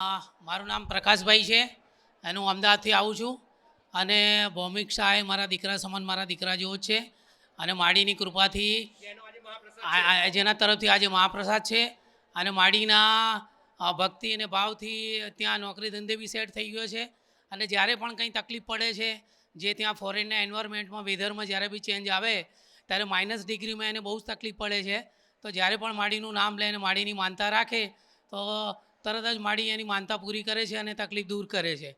મારું નામ પ્રકાશભાઈ છે. અને હું અમદાવાદથી આવું છું. અને ભૌમિક શાહ મારા દીકરા સમાન મારા દીકરા જેવો જ છે. અને માડીની કૃપાથી જેના તરફથી આજે મહાપ્રસાદ છે. અને માડીના ભક્તિ અને ભાવથી ત્યાં નોકરી ધંધે બી સેટ થઈ ગયો છે. અને જ્યારે પણ કંઈ તકલીફ પડે છે, જે ત્યાં ફોરેનના એન્વાયરમેન્ટમાં વેધરમાં જ્યારે બી ચેન્જ આવે, ત્યારે માઇનસ ડિગ્રીમાં એને બહુ જ તકલીફ પડે છે. તો જ્યારે પણ માડીનું નામ લે અને માડીની માનતા રાખે, તો તરત જ માડી એની માનતા પૂરી કરે છે અને તકલીફ દૂર કરે છે.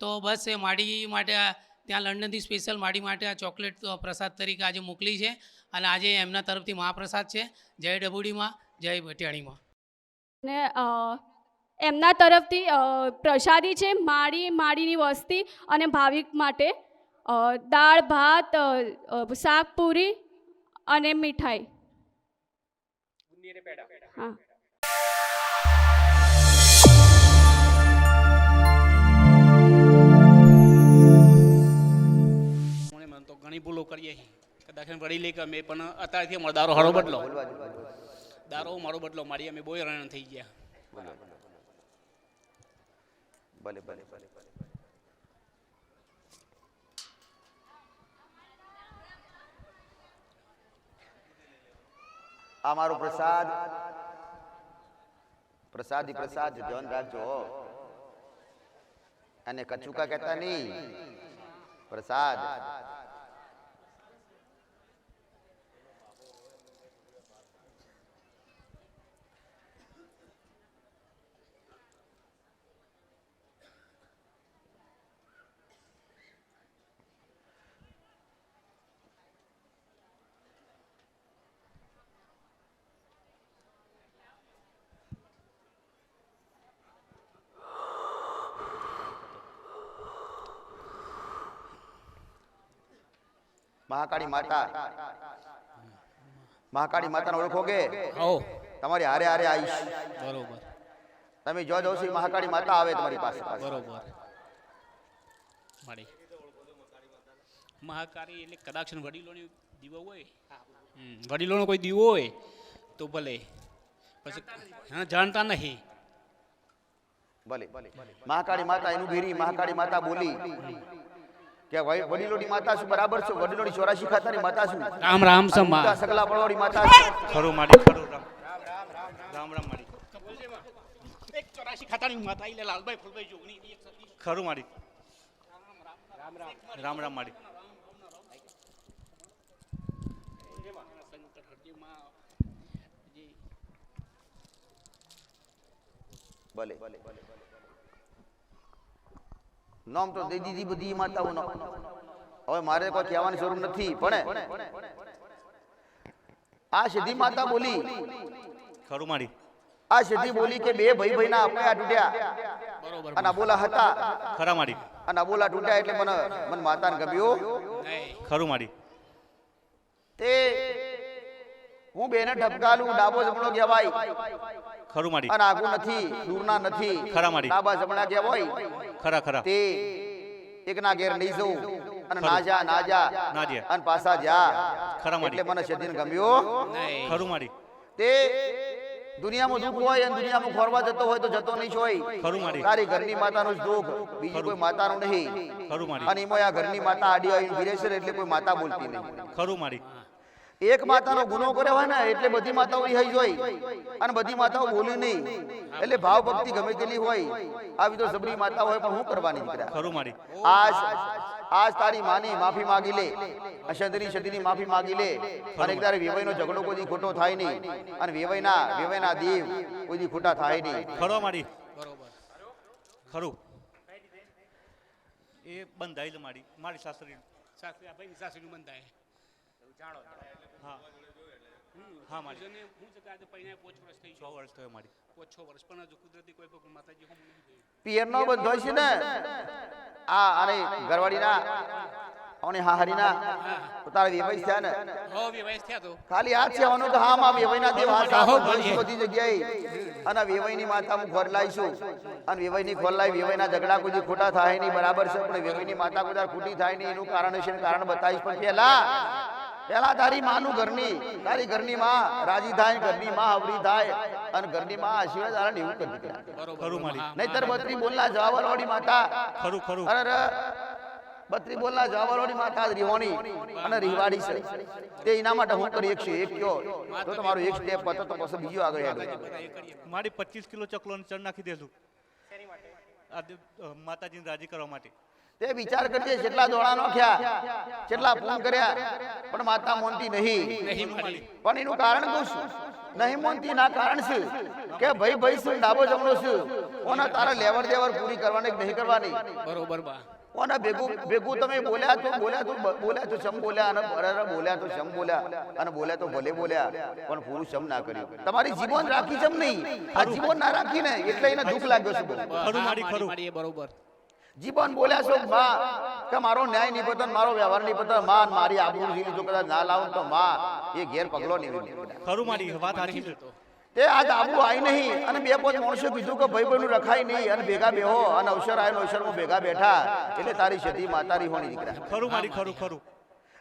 તો બસ એ માડી માટે આ ત્યાં લંડનથી સ્પેશિયલ માડી માટે આ ચોકલેટ પ્રસાદ તરીકે આજે મોકલી છે અને આજે એમના તરફથી મહાપ્રસાદ છે. જય ડબુડીમાં જય ભટિયાણીમાં ને એમના તરફથી પ્રસાદી છે માળી માળીની વસ્તી અને ભાવિક માટે દાળ ભાત શાક પૂરી અને મીઠાઈ. હા. ઘણી ભૂલો કરીએ કદાચ વળી લે કે અમે પણ અત્યારથી અમારો દારો હારો બદલો. દારો મારો બદલો મારી અમે બોય રણ થઈ ગયા. ભલે ભલે ભલે ભલે આ મારો પ્રસાદ. પ્રસાદી પ્રસાદ ધ્યાન રાખજો. અને કચુકા કહેતા નહીં. પ્રસાદ. મહાકાળી માતા. મહાકાળી માતાને ઓળખોગે? તમારી હારે હારે આવીશ. બરોબર. તમે જો જો છો મહાકાળી માતા આવે તમારી પાસે. બરોબર. મારી મહાકારી એટલે કદાચ વડીલોની દીવો હોય. વડીલોનો કોઈ દીવો હોય તો ભલે. પછી હા જાણતા નહીં. ભલે. મહાકાળી માતા એનું ગીરી મહાકાળી માતા બોલી. કે ભાઈ વડીલોની માતા શું બરાબર છે? વડીલોની ચોરાશી ખાતાની માતા શું? રામ રામ સમા. સગલા પડવાળી માતા? ખરું માડી ખરું રામ. રામ રામ મારી એક ચોરાશી ખાતાની માતા એટલે લાલભાઈ ફૂલભાઈ જોગણી ખરું માડી રામ રામ માડી ભલે ભલે ભલે. નામ તો દઈ દીધી બધી માતાઓનો. હવે મારે કોઈ કહેવાની જરૂર નથી પણ આ સિદ્ધિ માતા બોલી. ખરું મારી. આ સિદ્ધિ બોલી કે બે ભાઈ ભાઈના અપયા તૂટ્યા. બરોબર. અને બોલા હતા. ખરા મારી. અને બોલા તૂટ્યા એટલે મને મને માતાને ગમ્યું. ખરું મારી. તે હું બેને ઢબકાલું ડાબો જમણો કહેવાય. ખરું મારી અને આગું નથી દૂરના નથી ખરા મારી. ડાબા જમણા કહેવાય ખરા ખરા. તે એકના ઘેર નહીં જવું અને ના જા ના જા ના જા. અને પાછા જા. ખરા મારી. એટલે મને શેદીન ગમ્યો. નહીં. ખરું મારી તે દુનિયામાં દુઃખ હોય અને દુનિયામાં ખોરવા જતો હોય તો જતો નહીં હોય. ખરું મારી. તારી ઘરની માતાનું જ દુઃખ બીજી. કોઈ માતાનું નહીં. ખરું મારી અને એમાં આ ઘરની માતા આડી આવીને છે એટલે કોઈ માતા બોલતી નહીં. ખરું મારી એક માતાનો ગુનો કર્યો હોય ને એટલે બધી માતાઓ રિહાઈ જોઈ અને બધી માતાઓ બોલી નહીં. એટલે ભાવ ભક્તિ ગમે તેલી હોય આવી તો સબરી માતા હોય પણ હું કરવાની દીકરા? ખરું મારી. આજ આજ તારી માની માફી માંગી લે. અશંતરી શતીની માફી માંગી લે. અને એક તારે વેવાઈનો ઝઘડો કોઈ દી ખોટો થાય નહીં. અને વેવાઈના વેવાઈના દેવ કોઈ દી ખોટા થાય નહીં. ખરો મારી. ખરું. એ બંધાયેલ મારી. મારી સાસરી સાસરી આ ભાઈની સાસરીનું બંધાય. હા. હા મારી. હું છે આજે પૈણા પાંચ વર્ષ થઈ છ વર્ષ થયો મારી. પાંચ છ વર્ષ પણ હજુ કુદરતી કોઈ પણ માતાજી હું નહીં થયું પિયરનો છે ને? આ અરે ઘરવાળીના. અને હાહરીના. તો તારા વેવાઈ થયા ને? હો વિવાહ થયા તો. ખાલી આ છે આનું તો હા માં વેવાઈના દેવ હા સાફ આહો, જ હોય છે બધી જગ્યાએ. અને વેવાઈની માતા હું ઘર લાવીશું અને વેવાઈની ખોર લાવી વેવાઈના ઝઘડા કોઈ ખોટા થાય નહીં બરાબર છે પણ વેવાઈની માતા કોઈ ખોટી થાય નહીં એનું કારણ છે કારણ બતાવીશ. પણ પહેલા પેલા તારી માનું ઘરની તારી ઘરની માં રાજી થાય ઘરની માં અવરી થાય અને ઘરની માં આશીર્વાદ આલે ને એવું કરી દીકરા ખરું નહીતર બત્રી બોલના જવાવાળી માતા ખરું ખરું. અરે બત્રી બોલના જવાવાળી માતા જ અને રીવાડી છે. તે એના માટે હું કરી એક છું એક કયો. તો તમારો એક સ્ટેપ પતો તો પછી બીજો આગળ હેડો મારી પચીસ કિલો ચકલો ચણ નાખી દેશું આ દે- માતાજીને રાજી કરવા માટે. તે વિચાર કરજે કેટલા દોડા નોખ્યા કેટલા ફોન કર્યા પણ માતા મોનતી નહીં. પણ એનું કારણ કહું છું? નહીં મોનતી ના કારણ છે કે ભાઈ ભાઈ શું ડાબો જમણો છું ઓના તારા લેવડ દેવડ પૂરી કરવાની નહીં કરવાની? બરોબર બા. ઓના ભેગું ભેગું તમે બોલ્યા તો બોલ્યા તો બોલ્યા તો સમ બોલ્યા અને બરાબર બોલ્યા તો સમ બોલ્યા અને બોલ્યા તો ભલે બોલ્યા પણ પૂરું સમ ના કર્યું. તમારી જીવન રાખી છે નહીં. આ જીવન ના રાખીને એટલે એને દુઃખ લાગ્યો છે ખરું મારી ખરું. બરોબર. જીવન બોલ્યા છો માં કે મારો ન્યાય નહીં પતન મારો વ્યવહાર નહીં પતનમાં મારી આબરૂ જીવી જો કદાચ ના લાવું તો માં એ ઘેર પગલો નહીં ખરું મારી વાત સાચી છે તે. આજ આબુ આવી નહીં અને બે પાંચ માણસો કીધું કે ભાઈ બહેનું રખાય નહીં અને ભેગા બેહો અને અવસર આવ્યો અવસરમાં ભેગા બેઠા એટલે તારી સતી માતા હોણી દીકરા. ખરું મારી ખરું ખરું.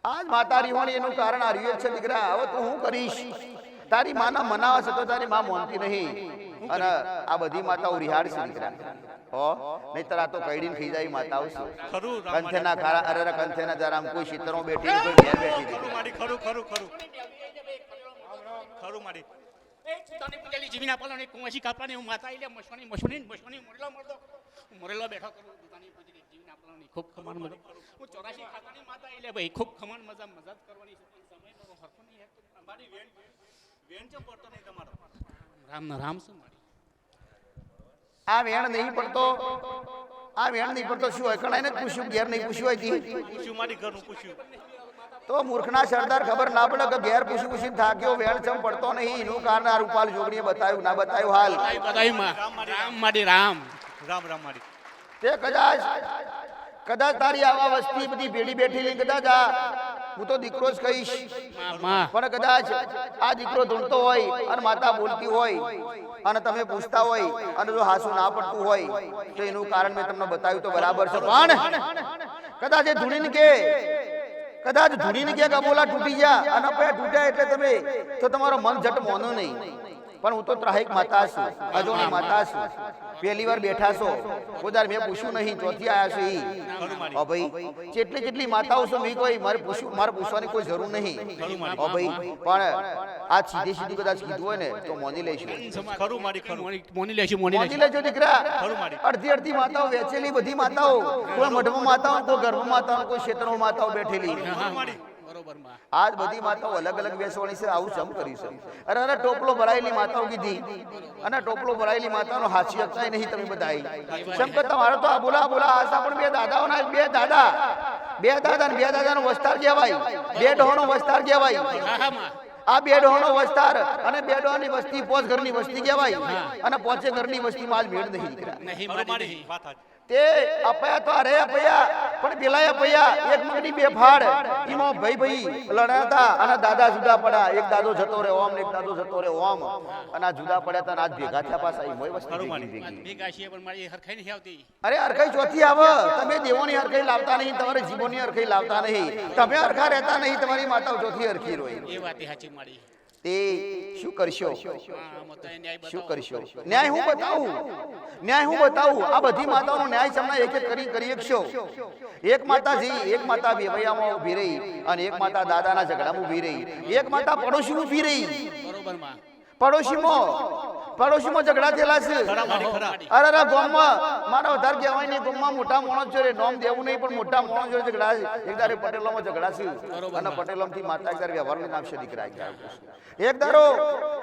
આજ માતારી હોણી એનું કારણ આ રહ્યું છે દીકરા. હવે તું હું કરીશ? તારી માના મનાવે છે તો તારી માં મોનતી નહીં. અને આ બધી માતાઓ રિહાડ છે દીકરા. હો? નહીતર આ તો કઈડીને જાય માતા આવશું ખરું. કંથેના ખારા અરે અરે કંથેના જરા આમ કોઈ શીતરો બેઠી કોઈ ઘેર બેઠી ખરું મારી ખરું ખરું ખરું. ખરું મારી તને પૂજેલી જીવીના કુંવાસી કુંવસી કાપવાની હું માતા એટલે મસવાની મસવાની મસવાની મરેલો મરદો હું મરેલો બેઠો કરું. દુકાની ના જીવીના પલોની ખૂબ ખમાન મજા. હું ચોરાશી ખાતાની માતા આઈલે ભાઈ ખૂબ ખમાન મજા મજા જ કરવાની છે. પણ સમય હરખો નહીં અમારી મારી વેણ વેણ ચમ પડતો નહીં તમારો? રામ ના રામ શું મારી. આ વેણ નહીં પડતો. આ વેણ નહીં પડતો શું હોય? કણાઈને પૂછ્યું ઘેર નહીં પૂછ્યું હોય તી. પૂછ્યું મારી ઘરનું પૂછ્યું. તો મૂર્ખના સરદાર ખબર ના પડે કે ઘેર પૂછી પૂછીને થાક્યો વેણ ચમ પડતો નહીં? એનું કારણ આ રૂપાલ જોગણીએ બતાવ્યું ના બતાવ્યું હાલ. બધાઈ રામ મારી રામ રામ. રામ મારી. તે કદાચ કદાચ તારી આવા વસ્તી બધી ભેડી બેઠેલી કદાચ આ હું તો દીકરો જ કહીશ. પણ કદાચ આ દીકરો ધૂણતો હોય અને માતા બોલતી હોય અને તમે પૂછતા હોય અને જો હાસુ ના પડતું હોય તો એનું કારણ મેં તમને બતાવ્યું તો બરાબર છે. પણ કદાચ એ ધૂણીને કે કદાચ ધૂણીને કે ગબોલા તૂટી ગયા અને પછી તૂટ્યા એટલે તમે તો તમારો મન જટ મોનો નહીં. પણ હું તો ત્રાહિક માતા છું અજોણી માતા છું. પહેલી વાર બેઠા છો. કોદાર મેં પૂછ્યું નહીં ચોથી આયા છે ઈ. ઓ ભાઈ જેટલી જેટલી માતાઓ છો મેં કોઈ મારે પૂછ્યું મારે પૂછવાની કોઈ જરૂર નહીં. ઓ ભાઈ પણ આ સીધી સીધી કદાચ કીધું હોય ને તો મોની લઈશું ખરું મારી ખરું. મોની લેશું મોની મોની લેજો. દીકરા. અડધી અડધી માતાઓ વેચેલી બધી માતાઓ. કોઈ મઢમાં માતાઓ કોઈ ગર્ભમાં માતાઓ કોઈ ક્ષેત્રમાં માતાઓ બેઠેલી. આજ બધી માતાઓ અલગ અલગ બેસવાની છે આવું જમ કરી છે? અરે અરે ટોપલો ભરાયેલી માતાઓ કીધી. અને ટોપલો ભરાયેલી માતાનો હાસી હકતાય નહીં તમે બધા જેમ કે તમારો તો આ બોલા બોલા આશા પણ બે દાદાઓના બે દાદા. બે દાદા ને બે દાદાનો વસ્તાર કહેવાય. બે ડહોનો વસ્તાર કહેવાય. હા હા માં. આ બે ડોહનો વસ્તાર અને બે ડોહની વસ્તી પોચ ઘરની વસ્તી કહેવાય. અને પોચે ઘરની વસ્તીમાં આજ મેળ નહીં. નહીં તે અપયા તો અરે અપયા પણ પેલા અપયા એક મગની બે ફાડ. એમાં ભાઈ ભાઈ લડાતા અને દાદા જુદા પડ્યા. એક દાદો જતો રહે ઓમ એક દાદો જતો રહે ઓમ. અને આ જુદા પડ્યા તને આજ ભેગા થયા પાછા. ઈ મોય વસ્તુ ભેગી પણ મારી હરખાઈ નહીં આવતી. અરે હરખાઈ ચોથી આવે. તમે દેવોની હરખાઈ લાવતા નહીં તમારે જીવોની હરખાઈ લાવતા નહીં. તમે હરખા રહેતા નહીં તમારી માતાઓ ચોથી હરખી રોઈ એ વાત સાચી મારી. તે શું કરશો? શું કરશો? ન્યાય હું બતાવું? ન્યાય હું બતાવું? આ બધી માતાઓનો ન્યાય તમને એક એક કરી કરી શકશો એક માતાજી, એક માતા વેવૈયામાં ઊભી રહી અને એક માતા દાદાના ઝઘડામાં ઊભી રહી. એક માતા પડોશીમાં ઊભી રહી. બરોબરમાં. પડોશીમાં. પડોશીમાં. ઝઘડા થયેલા છે. અરે અરે ગામમાં મારા વધારે કહેવાય નહીં ગામમાં મોટા માણસ જોડે નોમ દેવું નહીં પણ મોટા માણસ જોડે ઝઘડા છે. એક દારે પટેલોમાં ઝઘડા છે અને પટેલોમાંથી માતા એક દારે વ્યવહારનું નામ છે દીકરા એક દારો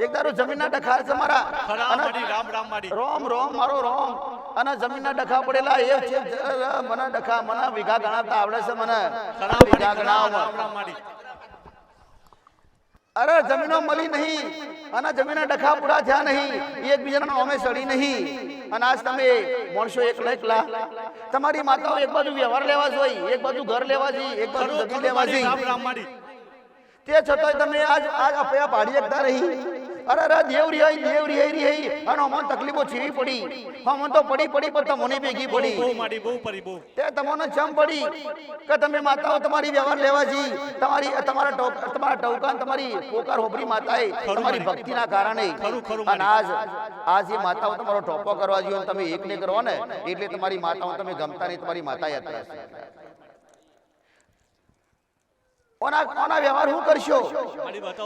એક દારો જમીનના ડખાર છે મારા. રામ રામ મારી. રોમ રોમ મારો રોમ. અને જમીનના ડખા પડેલા એ છે મને ડખા મને વીઘા ગણાવતા આવડે છે મને. ઘણા વીઘા ગણાવો. અરે જમીનો મળી નહીં અને જમીનના ડખા પૂરા થયા નહીં. એકબીજાના અમે સડી નહીં. અને આજ તમે માણસો એકલા એકલા. તમારી માતાઓ એક બાજુ વ્યવહાર લેવા જોઈએ એક બાજુ ઘર લેવા જોઈએ એક બાજુ જમીન લેવા જોઈએ તે છતાંય તમે આજ આજ અપયા પાડી શકતા રહી. અરે અરે દેવ રિહાઈ દેવ રિહાઈ રિહાઈ અને અમને તકલીફો છેવી પડી. અમને તો પડી પડી પણ તમને ભેગી બહુ પડી. માડી બહુ પડી બહુ. તે તમને ચમ પડી કે તમે માતાઓ તમારી વ્યવહાર લેવા જી. તમારી તમારા તમારા ટોકાન તમારી પોકાર હોબરી માતાએ તમારી ભક્તિના કારણે. અને આજ આજ એ માતાઓ તમારો ટોપો કરવા જોઈએ તમે એક ને કરો ને એટલે તમારી માતાઓ તમે ગમતા નહીં તમારી માતા યાત્રા છે. ઓના કોના વ્યવહાર શું કરશો?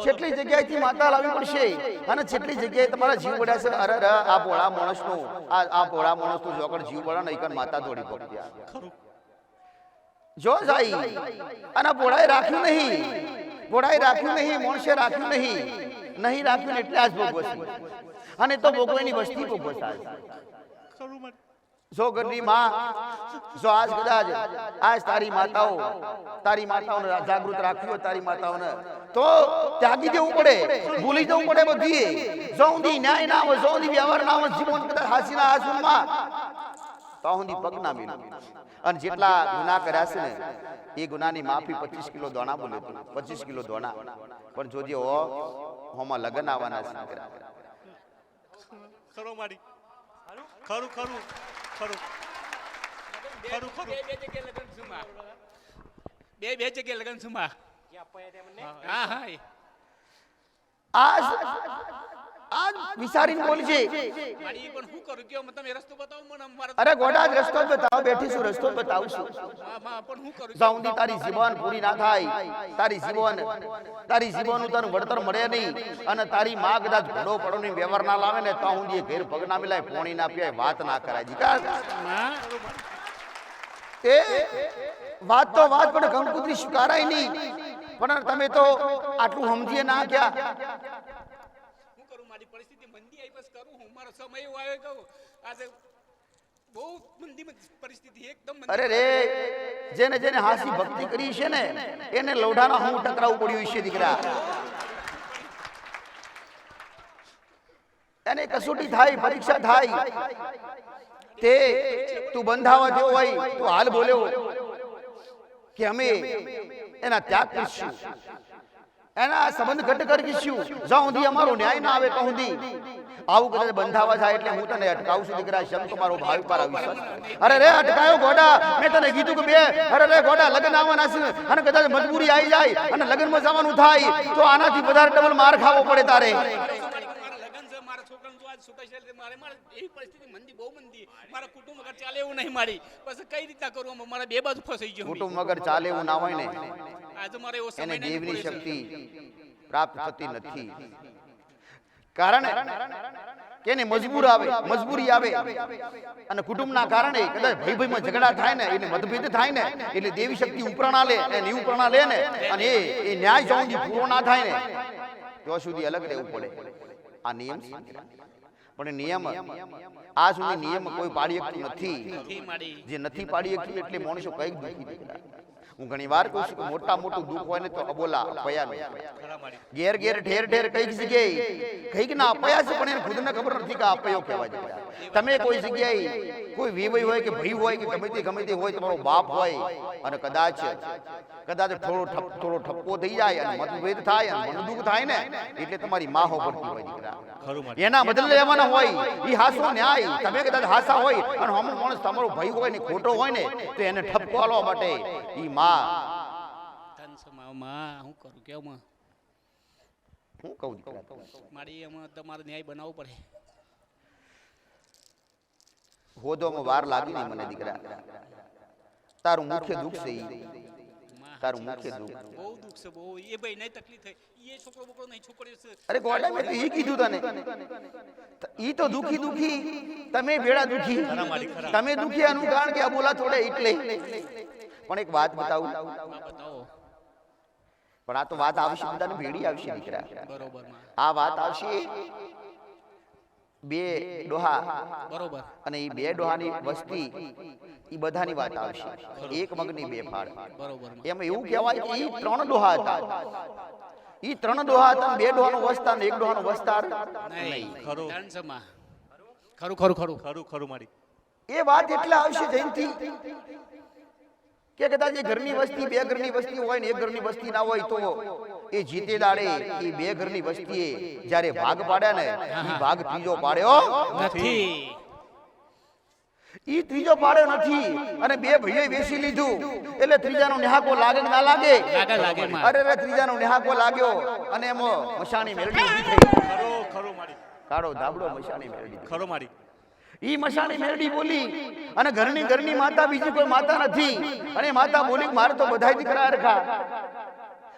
જેટલી જગ્યાએથી માતા લાવવી પડશે અને જેટલી જગ્યાએ તમારા જીવ પડ્યા છે અરે આ ભોળા માણસનું આ આ ભોળા માણસનું જોકડ જીવ પડ્યા નહીં કન માતા દોડી પડી. જો જાય અને ભોળાએ રાખ્યું નહીં. ભોળાએ રાખ્યું નહીં માણસે રાખ્યું નહીં. નહીં રાખ્યું એટલે આજ ભોગવશે અને તો ભોગવાની વસ્તી ભોગવશે. ખરું જો ઘરની માં, જો આજ કદાચ, આજ તારી માતાઓ, તારી માતાઓને જાગૃત રાખવી હોય તારી માતાઓને, તો ત્યાગી દેવું પડે, ભૂલી જવું પડે બધી જો ન્યાય ના હોય વ્યવહાર ના જીવન કદાચ હાસીના હાસુમાં તો ઊંધી પગ ના મિલે. અને જેટલા ગુના કર્યા છે ને, એ ગુનાની માફી પચીસ કિલો દોણા બોલે પચીસ કિલો દોણા. પણ જોજે હો, હોમાં લગન આવવાના છે ખરો માડી ખરું ખરું. ખરું ખરું ખરું બે બે જગ્યાએ લગન સુમા બે બે જગ્યાએ લગન સુમા હા હા એ. આજ વિચારીને બોલજે. મારી પણ શું કરું? કયો તમે રસ્તો બતાવો મને મારા અરે ગોડા જ રસ્તો જ બતાવો બેઠી છું રસ્તો બતાવું છું. માં પણ શું કરું? જ્યાં સુધી તારી જીવન પૂરી ના થાય. તારી જીવન તારી જીવનનું તને વળતર મળે નહીં. અને તારી માં કદાચ ઘોડો પડો ની વ્યવહાર ના લાવે ને તો હું ઘેર પગ ના મિલાય પોણી ના પીવાય વાત ના કરાય. જીકા એ વાત તો વાત પણ કંકુતરી સ્વીકારાય નહીં. પણ તમે તો આટલું સમજીએ ના ક્યાં? પરિસ્થિતિ મંદી આવી બસ કરું હું. મારો સમય એવો આવ્યો કહું આજે બહુ મંદી પરિસ્થિતિ એકદમ અરે રે, જેને જેને હાસી ભક્તિ કરી છે ને, એને લોઢાના હું ટકરાવું પડ્યું છે દીકરા. એને કસોટી થાય, પરીક્ષા થાય. તે તું બંધાવા જેવો હોય, તું હાલ બોલ્યો કે અમે એના ત્યાગ કરીશું. એના સંબંધ ઘટ કરીશું જ્યાં સુધી અમારો ન્યાય ના આવે તો સુધી. આવું કદાચ બંધાવા થાય એટલે હું તને અટકાવું છું દીકરા શમ તમારો ભાવ પર વિશ્વાસ અરે રે અટકાયો ગોડા મેં તને કીધું કે બે. અરે રે ગોડા લગ્ન આવવાના છે. અને કદાચ મજબૂરી આવી જાય અને લગ્નમાં જવાનું થાય તો આનાથી વધારે ડબલ માર ખાવો પડે તારે. મારા કુટુંબ કરું? ફસાઈ ગયો કુટુંબ વગર ચાલે એવું ના હોય ને. એને છે. શક્તિ પ્રાપ્ત થતી નથી. કારણ કે એને મજબૂર આવે મજબૂરી આવે. અને કુટુંબના કારણે કદાચ ભાઈ ભાઈમાં ઝઘડા થાય ને એને મતભેદ થાય ને એટલે દેવી શક્તિ ઉપરણા લે અને ઉપરણા લે ને અને એ એ ન્યાય જ્યાં સુધી પૂરો ના થાય ને ત્યાં સુધી અલગ રહેવું પડે. આ નિયમ. પણ નિયમ આ સુધી નિયમ કોઈ પાડી શકતું નથી. જે નથી પાડી શકતું એટલે માણસો કંઈક દુઃખી દીકરા હું ઘણી વાર કહું છું કે મોટા મોટું દુઃખ હોય ને તો અબોલા અપયાનું. ઘેર ઘેર ઠેર ઠેર કંઈક જગ્યાએ કંઈક ના અપયા છે પણ એને ખુદને ખબર નથી કે અપયો કહેવાય છે તમે કોઈ જગ્યાએ કોઈ વિવય હોય કે ભય હોય કે ગમે તે ગમે તે હોય તમારો બાપ હોય અને કદાચ કદાચ થોડો થોડો ઠપકો થઈ જાય અને મતભેદ થાય અને મન દુઃખ થાય ને એટલે તમારી માહો પડતી હોય દીકરા. એના બદલે લેવાના હોય એ હાસો ન્યાય. તમે કદાચ હાસા હોય અને અમુક માણસ તમારો ભય હોય ને ખોટો હોય ને તો એને ઠપકો આલવા માટે એ માં ધન સમાવમાં હું કરું? કેવું માં? હું કહું દીકરા મારી એમાં તમારે ન્યાય બનાવવો પડે. હોદોમાં વાર લાગી નહીં મને દીકરા. તારું મુખ્ય દુઃખ છે તારું મુખ્ય દુઃખ. બહુ દુઃખ છે બહુ. એ ભાઈ નહીં તકલીફ થઈ એ છોકરો બોકરો નહીં છોકરીઓ છે. અરે ગોડા મેં તો ઈ કીધું તને. ઈ તો દુખી દુખી. તમે ભેળા દુખી. તમે દુખી આનું કારણ કે આ બોલા થોડે એટલે. પણ એક વાત બતાવું. પણ આ તો વાત આવશે બધાને ભેડી આવશે દીકરા. બરોબર આ વાત આવશે બે ડોહા બરોબર અને એ બે ડોહાની વસ્તી એ બધાની વાત આવશે. એક મગની બે ફાળ બરોબર એમ એવું કહેવાય કે એ ત્રણ ડોહા હતા. એ ત્રણ ડોહા હતા બે ડોહાનો વસ્તાર ને એક ડોહાનો વસ્તાર નહીં. ખરું. ખરું ખરું ખરું. ખરું ખરું મારી. એ વાત એટલે આવશે જયંતિ. કે કદાચ એ ઘરની વસ્તી બે ઘરની વસ્તી હોય ને એક ઘરની વસ્તી ના હોય તો એ જીતે દાડે એ બે ઘરની વસ્તીએ જ્યારે ભાગ પાડ્યા ને એ ભાગ ત્રીજો પાડ્યો નથી. ઈ ત્રીજો પાડ્યો નથી અને બે ભાઈએ વેચી લીધું. એટલે ત્રીજાનો નેહાકો લાગે કે ના લાગે? લાગે, લાગે અરે રે ત્રીજાનો નેહાકો લાગ્યો અને એમાં મશાની મેળવી ખરો ખરો મારી. કાળો ધાબડો મશાની મેળવી ખરો મારી. ઈ મશાની મેરડી બોલી અને ઘરની ઘરની માતા બીજી કોઈ માતા નથી. અને માતા બોલી મારે તો બધાય દીકરા રખા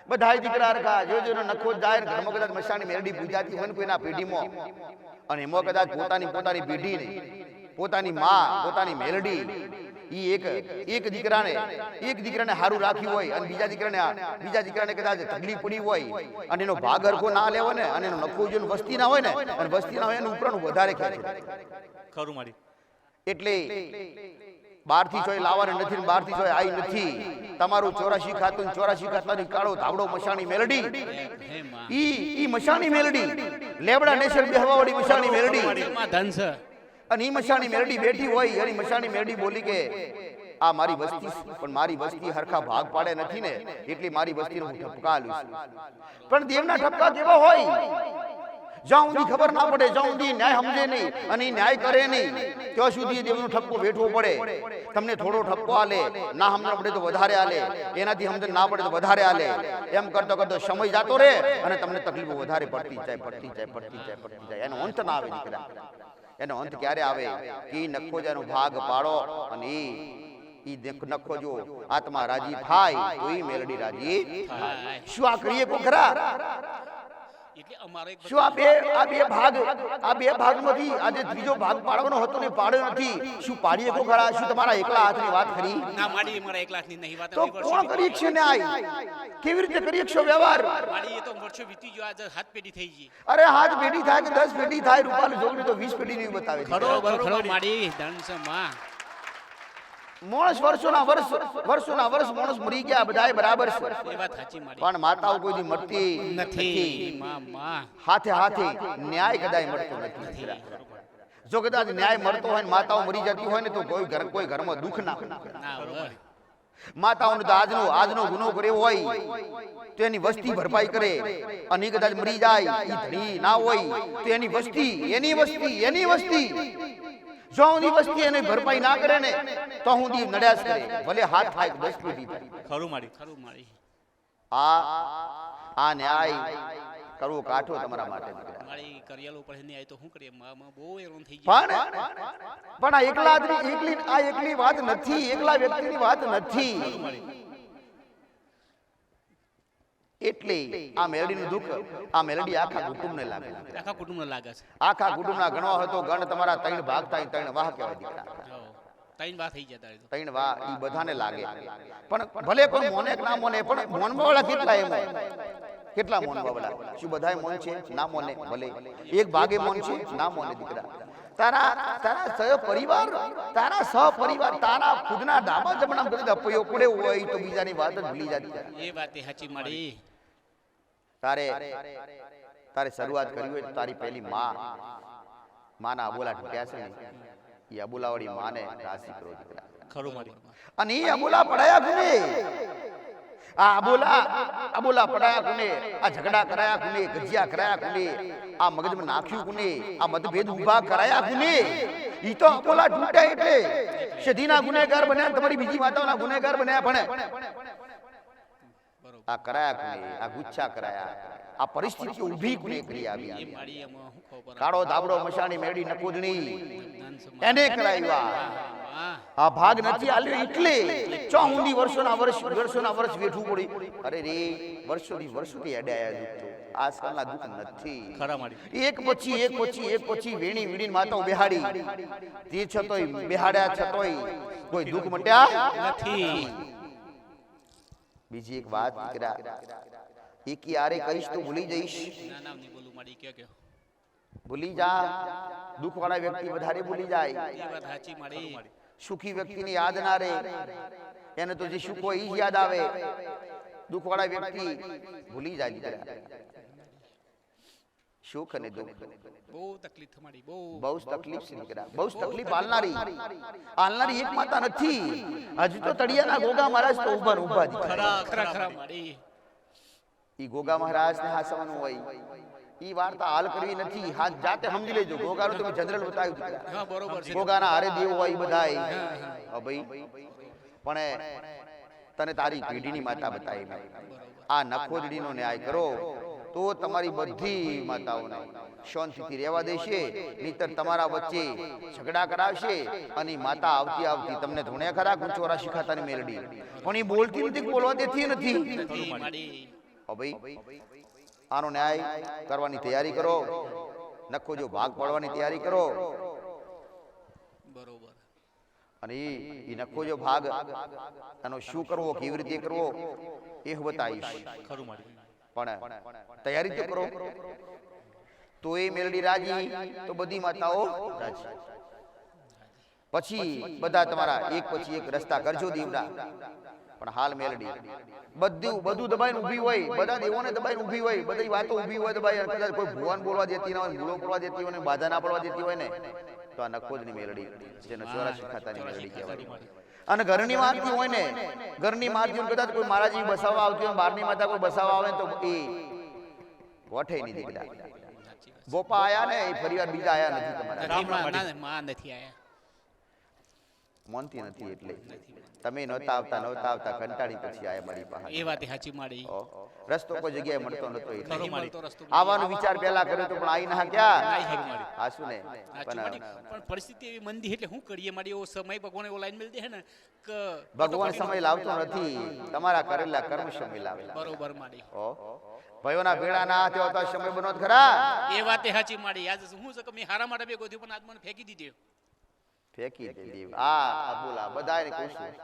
બધાય દીકરા રખા જો જો નખો જાય ઘરમાં કદાચ મશાની મેરડી પૂજાતી હોય ને કોઈના પેઢીમાં. અને એમાં કદાચ પોતાની પોતાની પેઢી પોતાની માં પોતાની મેલડી ઈ એક એક દીકરાને એક દીકરાને હારું રાખ્યું હોય અને બીજા દીકરાને બીજા દીકરાને કદાચ તકલીફ પડી હોય અને એનો ભાગ હરખો ના લેવો ને અને એનો નખો જો વસ્તી ના હોય ને અને વસ્તી ના હોય એનું ઉપરનું વધારે ખેંચે. ખરું મારી. એટલે બહારથી છોય લાવવાની નથી બારથી છોય આવી નથી. તમારું ચોરાશી ખાતું ચોરાશી ખાતાની કાળો ધાવડો મશાણી મેલડી. ઈ ઈ મશાણી મેલડી. લેબડા નેશર બેહવાવાળી મશાણી મેલડી. માં ધન છે. અને એ મશાની મેલડી બેઠી હોય અને ઈ મેરડી બોલી કે આ મારી વસ્તી પણ મારી વસ્તી હરખા ભાગ પાડે નથી ને એટલે મારી વસ્તીનો હું ઠપકા લઉં પણ દેવના ઠપકા કેવા હોય જ્યાં સુધી ખબર ના પડે જ્યાં સુધી ન્યાય સમજે નહીં અને ન્યાય કરે નહીં. ત્યાં સુધી દેવનો ઠપકો વેઠવો પડે. તમને થોડો ઠપકો આલે ના સમજણ પડે તો વધારે આલે એનાથી સમજણ ના પડે તો વધારે આલે. એમ કરતો કરતો સમય જાતો રહે અને તમને તકલીફો વધારે પડતી જાય પડતી જાય પડતી જાય પડતી જાય. એનો અંત ના આવે દીકરા. એનો અંત ક્યારે આવે? કે ઈ નખો જેનો ભાગ પાડો અને એ ઈ દેખ- નખો જો આત્મા રાજી થાય તો ઈ મેલડી રાજી. શું આ કરીએ કો ખરા એટલે અમારો એક શું આ બે આ બે ભાગ આ બે ભાગમાંથી આજે ત્રીજો ભાગ પાડવાનો હતો ને પાડ્યો નથી? શું પાડીએ કો ખરા? શું તમારા એકલા હાથની વાત કરી ના માડી મારા એકલા લાખની નહીં વાત. તો કોણ કરી છે છે ન્યાય? કેવી રીતે કરી છો વ્યવહાર? માડી એ તો વર્ષો વીતી ગયો આજે હાથ પેઢી થઈ ગઈ. અરે હાથ પેઢી થાય કે દસ પેઢી થાય? રૂપાલ છોકરી તો વીસ પેઢી ની બતાવે ખરો ખરો માડી ધન છે માં. માણસ વર્ષોના વર્ષ વર્ષોના વર્ષ માણસ મરી ગયા બધાય બરાબર છે. એ પણ માતાઓ કોઈ દી મરતી નથી. હાથે હાથે ન્યાય કદાય મળતો નથી. જો કદાચ ન્યાય મળતો હોય ને માતાઓ મરી જતી હોય ને તો કોઈ ઘર કોઈ ઘરમાં દુઃખ ના માતાઓને તો આજનો આજનો ગુનો કર્યો હોય તો એની વસ્તી ભરપાઈ કરે. અને કદાચ મરી જાય ઈ ધણી ના હોય તો એની વસ્તી એની વસ્તી એની વસ્તી. જો ઊંધી વસ્તી એને ભરપાઈ ના કરે ને તો ઊંધી નડ્યા જ કરે. ભલે હાથ થાય કે દસ ખરું મારી ખરું માડી. આ આ ન્યાય કરવો કાઠો તમારા માટે મારી કરિયાલો ઉપર નહીં આવી તો શું કરીએ? માં માં બહુ એરોન થઈ ગઈ પણ પણ આ એકલા એકલી આ એકલી વાત નથી. એકલા વ્યક્તિની વાત નથી. એટલે આ મેલડીનું દુઃખ આ મેલડી આખા કુટુંબને લાગે. આખા કુટુંબને લાગે છે. આખા કુટુંબના ગણવા હોય તો ગણ તમારા ત્રણ ભાગ થાય ત્રણ વાહ કહેવાય દીકરા. ત્રણ વાત થઈ જતા ત્રણ વાહ ઈ બધાને લાગે. પણ ભલે કોઈ મોને ના મોને પણ મોનમાં વાળા કેટલા એમ કેટલા મોન વાળા શું બધાય મોન છે? ના મોને ભલે. એક ભાગે મોન છે ના મોને દીકરા. તારા તારા સહ પરિવાર તારા સહ પરિવાર તારા ખુદના ડાબા જમણા બધી અપયો પડે હોય તો બીજાની વાત જ ભૂલી જતી એ વાત સાચી મળી. તારે તારે શરૂઆત કરવી હોય તારી પહેલી માં માના અબોલા ઢૂક્યા છે ને એ અબોલાવાળી માને રાશિ કરો ખરું અને એ અબોલા પડાયા કોને આ અબોલા અબોલા પડાયા કોને? આ ઝઘડા કરાયા કોને? ગજિયા કરાયા કોને? આ મગજમાં નાખ્યું કોને? આ મતભેદ ઊભા કરાયા કોને? ઈ તો અબોલા તૂટ્યા એટલે. સદીના ગુનેગાર બન્યા તમારી બીજી માતાઓના ગુનેગાર બન્યા ભણે આ કરાયા કોને? આ ગુચ્છા કરાયા. આ પરિસ્થિતિ ઊભી કોને કરી આવી માડી કાળો ધાબળો મશાણી મેળી નકુદણી એને કરાવ્યા. આ ભાગ નથી આલ્યો એટલે ચોહુંદી વર્ષોના વર્ષ વર્ષોના વર્ષ વેઠવું પડી. અરે રે વર્ષોથી વર્ષોથી અડાયા દુઃખ તો. આજકાલના દુઃખ નથી. એક પછી એક પછી એક પછી વેણી વીણી માતા બેહાડી. તે છતોય બેહાડ્યા છતોય કોઈ દુઃખ મટ્યા? નથી. બીજી એક વાત દીકરા એક ક્યારે કહીશ તો ભૂલી જઈશ. ભૂલી જા. દુઃખ વાળા વ્યક્તિ વધારે ભૂલી જાય. સુખી વ્યક્તિ ને વ્યક્તિને યાદ ના રહે એને તો જે સુખ હોય યાદ આવે. દુઃખવાળા વ્યક્તિ ભૂલી જાય દીકરા સુખ અને દુઃખ. બહુ તકલીફ મારી બહુ. બહુ તકલીફ છે દીકરા. બહુ તકલીફ હાલનારી હાલનારી એક માતા નથી. હજુ તો તળિયાના ગોગા મહારાજ તો ઊભા ઊભા ખરા ખરા ખરા મારી. ઈ ગોગા મહારાજ ને હાસવાનું હોય. ઈ વાર્તા હાલ કરવી નથી. હા જાતે સમજી લેજો. ગોગાનું તમે જનરલ બતાવ્યું હા બરોબર છે. ગોગાના હારે દેવ હોય બધાય. હા ભાઈ. પણ તને તારી પેઢીની માતા બતાવી આ નખોદડીનો ન્યાય કરો તો તમારી બધી માતાઓને શાંતિથી રહેવા દેશે નહીતર તમારા વચ્ચે ઝઘડા કરાવશે અને માતા આવતી આવતી તમને ધોણે ખરા ગુંચોરા શીખાતાની મેલડી. પણ એ બોલતી નથી બોલવા દેતી નથી. ઓ ભાઈ આનો ન્યાય કરવાની તૈયારી કરો. નખો જો ભાગ પાડવાની તૈયારી કરો. બરોબર. અને એ નખો જો ભાગ એનો શું કરવો કેવી રીતે કરવો એ હું બતાવીશ. ખરું પણ તૈયારી તો કરો. તો એ મેલડી રાજી તો બધી માતાઓ રાજી. પછી બધા તમારા એક પછી એક રસ્તા કરજો દીવડા પણ હાલ મેલડી બધું બધું દબાઈને ઊભી હોય, બધા દેવોને દબાઈને ઊભી હોય, બધી વાતો ઊભી હોય દબાઈ કદાચ કોઈ ભુવન બોલવા દેતી ના હોય ભૂલો બોલવા દેતી હોય ને બાધા ના પડવા દેતી હોય ને, તો આ નખોજની મેલડી જેને ચોરાશી ખાતાની મેલડી કહેવાય. અને ઘરની મારતી હોય ને, ઘરની મારતી કદાચ કોઈ મહારાજી બસાવવા આવતી હોય બહારની માતા કોઈ બસાવવા આવે તો એ વઠે નહીં દીકરા. બોપા આયા ને, એ ફરીવાર બીજા આયા નથી તમારા. નથી આયા. મોનતી નથી એટલે. તમે નહોતા આવતા નહોતા આવતા કંટાળી પછી આયા મારી પાસે એ વાત સાચી મારી રસ્તો કોઈ જગ્યાએ મળતો નતો એટલે. નહીં મળતો રસ્તો આવવાનો વિચાર પહેલા કર્યો તો પણ આઈ ના ક્યાં. હાસુ ને. પણ પરિસ્થિતિ એવી મંદી એટલે શું કરીએ મારી એવો સમય ભગવાન એવો લાઈન મળી દે ને કે ભગવાન સમય લાવતો નથી. તમારા કરેલા કર્મ સમય લાવે. બરોબર મારી ઓ ભયોના ભેડા ના થયો તો સમય બનો ખરા. એ વાત સાચી મારી આજ હું છે કે મેં હારા માટે બે થયો પણ આજ મને ફેંકી દીધી. ફેંકી દીધી. આ અબુલા બધાને પૂછ્યું.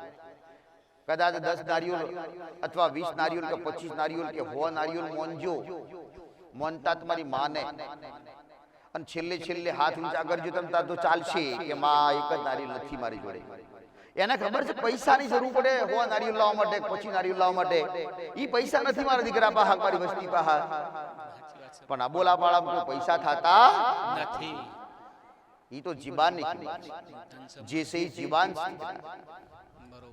કદાચ દસ નારિયેળ અથવા વીસ નારિયેળ કે પચીસ નારિયેળ કે હો નારિયેળ મોનજો મોનતા તમારી માને અને છેલ્લે છેલ્લે હાથ ઊંચા કરજો તમે તાર તો ચાલશે કે માં એક જ નારિયેળ નથી મારી જોડે. એને ખબર છે પૈસાની જરૂર પડે હો નારિયેળ લાવવા માટે પછી નારિયેળ લાવવા માટે. ઈ પૈસા નથી મારા દીકરા પાહા મારી વસ્તી પાહા. પણ અબોલા પાળા પૈસા થતા નથી. ઈ તો જીબાનની કિંમત છે જે છે ઈ જીબાન છે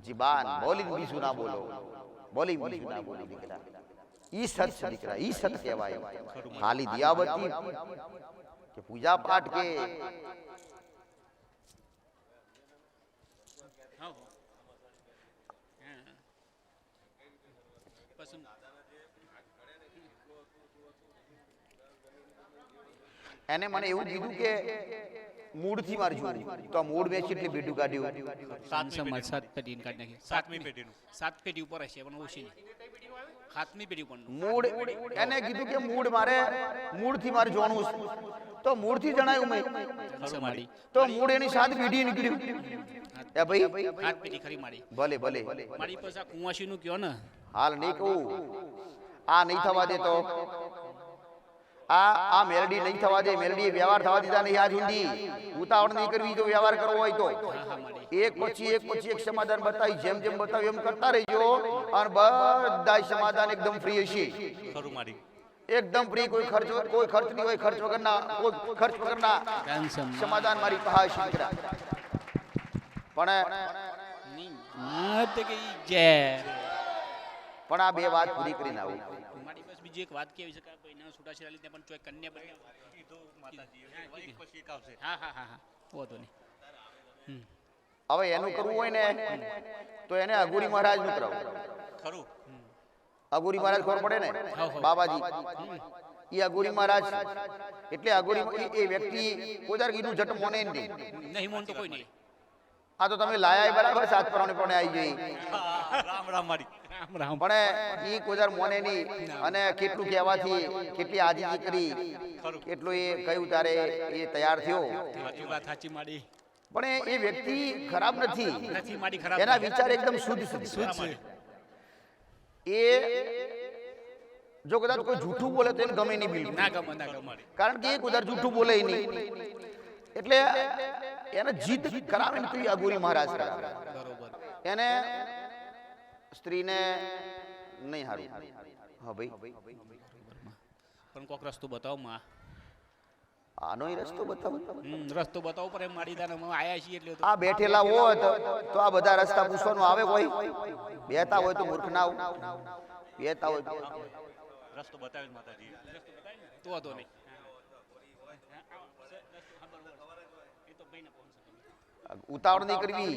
જીબાન બોલીને બીજું ના બોલો બોલી બીજું ના બોલો દીકરા ઈ સત છે દીકરા ઈ સત કહેવાય ખાલી દિયાવતી કે પૂજા પાઠ કે હા પછી એને મને એવું કીધું કે મૂળથી મારે જોવું તો આ મૂળ વેચી એટલે બેટું કાઢ્યું. સાત સમાજ સાત પેટી કાઢી નાખી સાતમી પેઢીનું. સાત પેટી ઉપર હશે પણ ઓછી નહીં. સાતમી પેઢી પણ મૂળ એને કીધું કે મૂળ મારે મૂળથી મારે જોવાનું છે તો મૂળથી જણાયું મેં. તો મૂળ એની સાત પેઢી નીકળ્યું. એ ભાઈ સાત પેઢી ખરી મારી. ભલે ભલે. મારી પાસે આ કુંવાસીનું કયો ને? હાલ નહીં કહું. આ નહીં થવા દેતો આ આ મેલડી નહીં થવા દે મેલડી વ્યવહાર થવા દીધા નહીં આજ સુધી. ઉતાવળ નહીં કરવી જો વ્યવહાર કરવો હોય તો. એક પછી એક પછી એક સમાધાન બતાવી જેમ જેમ બતાવ્યું એમ કરતા રહેજો. અને બધા સમાધાન એકદમ ફ્રી હશે. ખરું મારી. એકદમ ફ્રી કોઈ ખર્ચ કોઈ ખર્ચ નહીં હોય ખર્ચ વગરના કોઈ ખર્ચ વગરના સમાધાન મારી પાસે દીકરા. પણ જય પણ આ બે વાત પૂરી કરીને આવું. બીજી એક વાત કહેવી છે કે ભાઈના છૂટાછેડા લીધે પણ ચોય કન્યા બન્યા કીધું માતાજી એક પછી એક આવશે હા હા હા હા. વાંધો નહીં. હવે એનું કરવું હોય ને તો એને અઘોરી મહારાજનું કરાવું. ખરું. અઘોરી મહારાજ ખબર પડે ને? બાબાજી. એ અઘોરી મહારાજ. એટલે અઘોરી એ- વ્યક્તિ કોદાર કીધું જટ મોને નહીં. નહીં મોન તો કોઈ નહીં. આ તો તમે લાયા બરાબર સાત પ્રમાણે પણ આવી જઈ રામ રામ મારી. રામ રામ પણ ઈ કોજર મોને નહીં. અને કેટલું કહેવાથી કેટલી આજીજી કરી કેટલું એ કયું તારે એ તૈયાર થયો. સાચી માડી. પણ એ- એ વ્યક્તિ ખરાબ નથી. એના વિચાર એકદમ શુદ્ધ શુદ્ધ છે. એ જો કદાચ કોઈ જૂઠું બોલે તો એને ગમે નહીં બિલકુલ. ના ગમે ના ગમે. કારણ કે એક કદાચ જૂઠું બોલે નહીં. એટલે એને જીત કરાવે ને તો એ અઘોરી મહારાજ. કરાવે એને સ્ત્રીને નહીં હારું. હા ભાઈ. પણ કોક રસ્તો બતાવો માં આનો રસ્તો બતાવો. રસ્તો બતાવો પર એમ માડી દાને અમે આયા છીએ એટલે આ બેઠેલા હોત તો આ બધા રસ્તા પૂછવાનું આવે કોઈ? બેતા હોય તો મૂર્ખ ના. બેતા હોય રસ્તો બતાવે માતાજી. તો હતો નહીં એ તો ભાઈને ફોન છે. ઉતાવળ નહીં કરવી.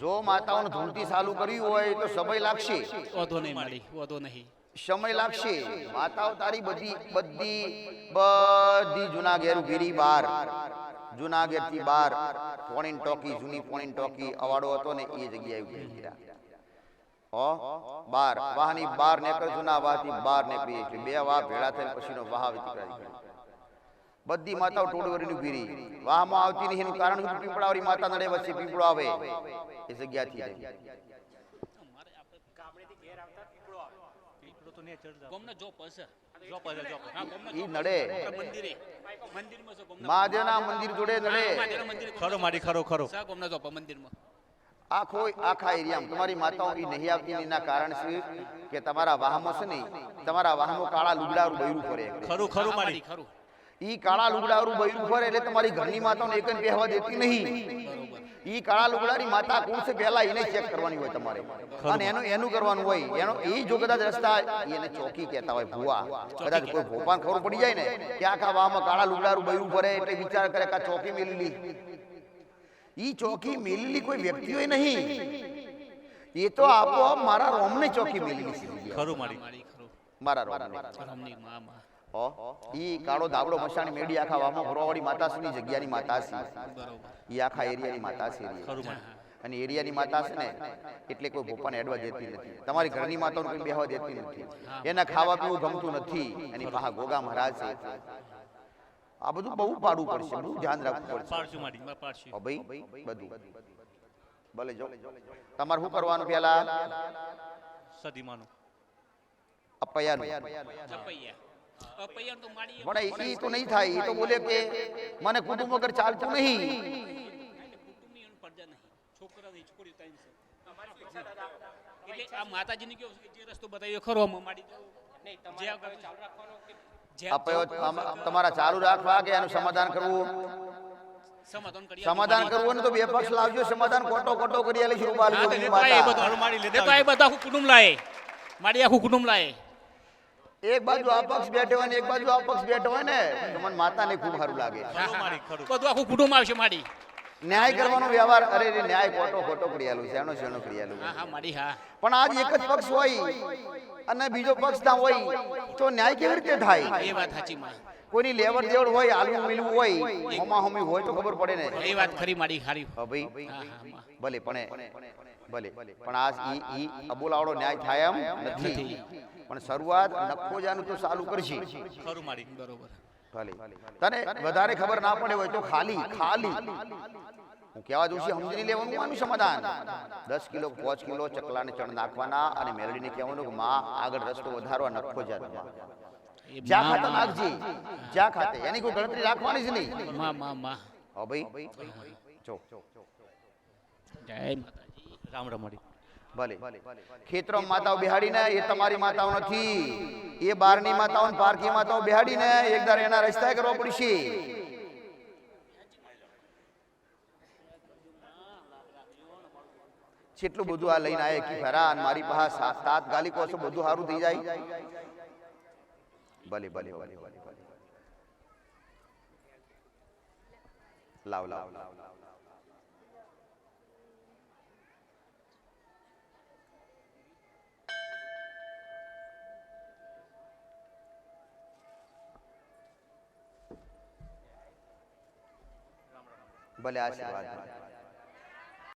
જો માતાઓને ધૂળથી ચાલુ કર્યું હોય તો સમય લાગશે. વધો નહીં મારી વાંધો નહીં. સમય લાગશે. માતાઓ તારી બધી બધી બધી જૂના ઘેર બાર. જૂના ઘેરથી બાર. પોણીન ટોકી જૂની પોણીન ટોકી અવાડો હતો ને એ જગ્યાએ ઊભી રહ્યા બાર. વાહની બાર નેકળ જૂના વાહથી બાર નીકળી બે વાહ ભેળા થઈને પછીનો વાહ વિતરાઈ ગયો. બધી માતાઓ ટોળવરીની ભીરી. વાહમાં આવતી નહીં એનું કારણ શું? પીપળાવરી માતા નડે વચ્ચે પીપળો આવે. એ જગ્યાથી જાય. પીપળો તો ને ચડતા ગોમના જોપ હશે જોપ હશે, જોપ. હા ગોમના ઈ જોપ નડે. આપણા મંદિરે. મંદિરમાં છે ગોમના મહાદેવના મંદિર જોડે નડે. ખરો મારી ખરો ખરો. સા ગોમના જોપ મંદિરમાં. આખો આખા એરિયામાં તમારી માતાઓ ઈ નહીં આવતી એના કારણ છે કે તમારા વાહમો છે નહીં તમારા વાહમાં કાળા લુગડા બૈરું ફરે ખરું ખરું મારી ખરું. ઈ કાળા લુગડાવાળું બૈરું ફરે એટલે તમારી ઘરની માતાઓને જ પહેવા દેતી નહીં. ઈ કાળા લુગડાની માતા કોણ છે પહેલા એને ચેક કરવાની હોય તમારે. અને એનું એનું કરવાનું હોય. એનો એ જો કદાચ રસ્તા એને ચોકી કહેતા હોય ભૂવા. કદાચ કોઈ ભોપાન ખબર પડી જાય ને કે આખા વામાં કાળા લુગડાવાળું બૈરું ફરે એટલે વિચાર કરે કે આ ચોકી મેલેલી ઈ ચોકી મેલેલી કોઈ વ્યક્તિઓય નહીં. એ તો આપોઆપ મારા રોમને ચોકી મેલેલી છે ખરું મારી. મારી મારા રોમને કરમની માં માં હો ઈ કાળો ધાબળો મશાણી મેડી આખા વામો ભરવાવાળી માતાશ્રીની જગ્યાની માતા છે બરોબર ઈ આખા એરિયાની માતા એરિયા. ખરું મારી અને એરિયાની માતા છે ને એટલે કોઈ ભોપાને એડવા દેતી નથી. તમારી ઘરની માતાઓને કોઈ બેહવા દેતી નથી. એના ખાવા પીવું ગમતું નથી. એની પાહા ગોગા મહારાજ છે. આ બધું બહુ પાડવું પડશે. બહુ ધ્યાન રાખવું પડશે. ભાઈ? બધું. ભલે જો. તમારે શું કરવાનું પેલા? સદીમાનું. અપૈયાનું પણ એ તો નહીં થાય. એ તો બોલે કે મને કુટુંબ વગર ચાલતું નહીં. તમારા ચાલુ રાખવા કે એનું સમાધાન કરવું? સમાધાન કરવું ને તો બે પક્ષ લાવજો. સમાધાન ખોટો ખોટો કરી આલી આય એ બધા આખું કુટુંબ લાય. મારી આખું કુટુંબ લાય. એક બાજુ આ પક્ષ બેઠો હોય ને એક બાજુ આ પક્ષ બેઠો હોય ને તો મને માતાને ખૂબ સારું લાગે. બધું આખું કુટુંબ આવશે માડી. ન્યાય કરવાનો વ્યવહાર અરે રે ન્યાય ખોટો ખોટો કરી છે શેનો શેનો કરી હા હા માડી હા. પણ આજ એક જ પક્ષ હોય અને બીજો પક્ષ ના હોય તો ન્યાય કેવી રીતે થાય? એ વાત સાચી મારી કોઈની લેવડ દેવડ હોય આલુ મિલવું હોય હોમા હોમી હોય તો ખબર પડે ને. એ વાત ખરી મારી ખારી ભાઈ. ભલે પણ ભલે. પણ આ ઈ ઈ અબોલાવડો ન્યાય થાય એમ નથી. પણ શરૂઆત નખોજાનું તો ચાલુ કરશે ખરું મારી બરોબર. ભલે. તને વધારે ખબર ના પડે હોય તો ખાલી ખાલી. હું કહેવા દઉં છું સમજી લેવાનું આનું સમાધાન. દસ કિલો પાંચ કિલો ચકલાને ચણ નાખવાના અને મેલડીને કહેવાનું કે માં આગળ રસ્તો વધારવા નખો જાતમાં જ્યાં ખાતે નાખજી. જ્યાં ખાતે. એની કોઈ ગણતરી રાખવાની જ નહીં. માં માં માં. હા ભાઈ. જો. જય માતાજી. ખેતરો માતાઓ બેહાડીને એ તમારી માતાઓ નથી એ બારની માતાઓ પારકી માતાઓ બેહાડીને એકદાર એના રસ્તા કરવા પડશે. કેટલું બધું આ લઈને આવે કે ફરા મારી પાસે સાત તાત્કાલિક હશે બધું સારું થઈ જાય. ભલે ભલે ભલે ભલે ભલે લાવ લાવ લાવ. ભલે આશીર્વાદ